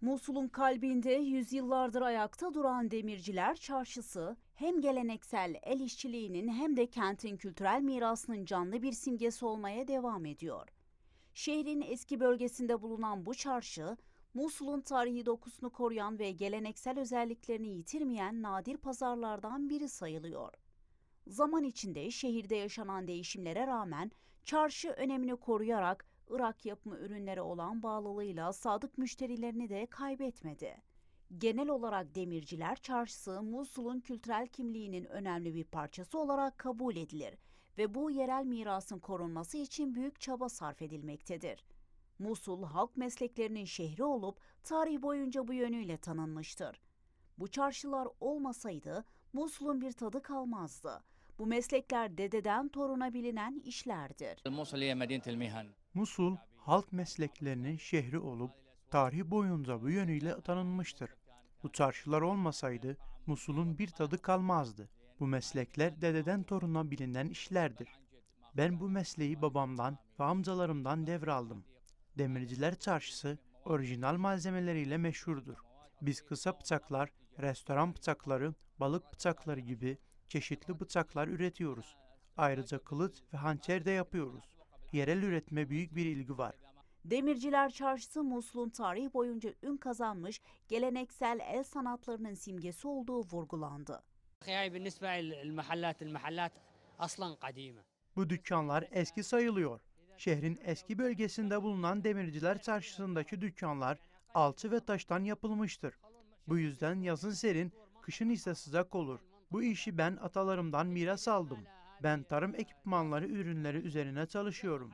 Musul'un kalbinde yüzyıllardır ayakta duran Demirciler Çarşısı hem geleneksel el işçiliğinin hem de kentin kültürel mirasının canlı bir simgesi olmaya devam ediyor. Şehrin eski bölgesinde bulunan bu çarşı, Musul'un tarihi dokusunu koruyan ve geleneksel özelliklerini yitirmeyen nadir pazarlardan biri sayılıyor. Zaman içinde şehirde yaşanan değişimlere rağmen çarşı önemini koruyarak Irak yapımı ürünlere olan bağlılığıyla sadık müşterilerini de kaybetmedi. Genel olarak Demirciler Çarşısı, Musul'un kültürel kimliğinin önemli bir parçası olarak kabul edilir ve bu yerel mirasın korunması için büyük çaba sarf edilmektedir. Musul, halk mesleklerinin şehri olup tarih boyunca bu yönüyle tanınmıştır. Bu çarşılar olmasaydı Musul'un bir tadı kalmazdı. Bu meslekler dededen toruna bilinen işlerdir. Musul halk mesleklerinin şehri olup tarih boyunca bu yönüyle tanınmıştır. Bu çarşılar olmasaydı Musul'un bir tadı kalmazdı. Bu meslekler dededen toruna bilinen işlerdir. Ben bu mesleği babamdan ve amcalarımdan devraldım. Demirciler çarşısı orijinal malzemeleriyle meşhurdur. Biz kısa bıçaklar, restoran bıçakları, balık bıçakları gibi çeşitli bıçaklar üretiyoruz. Ayrıca kılıç ve hançer de yapıyoruz yerel üretime büyük bir ilgi var. Demirciler Çarşısı Muslum tarih boyunca ün kazanmış geleneksel el sanatlarının simgesi olduğu vurgulandı. Bu dükkanlar eski sayılıyor. Şehrin eski bölgesinde bulunan Demirciler Çarşısı'ndaki dükkanlar alçı ve taştan yapılmıştır. Bu yüzden yazın serin, kışın ise sıcak olur. Bu işi ben atalarımdan miras aldım. Ben tarım ekipmanları ürünleri üzerine çalışıyorum.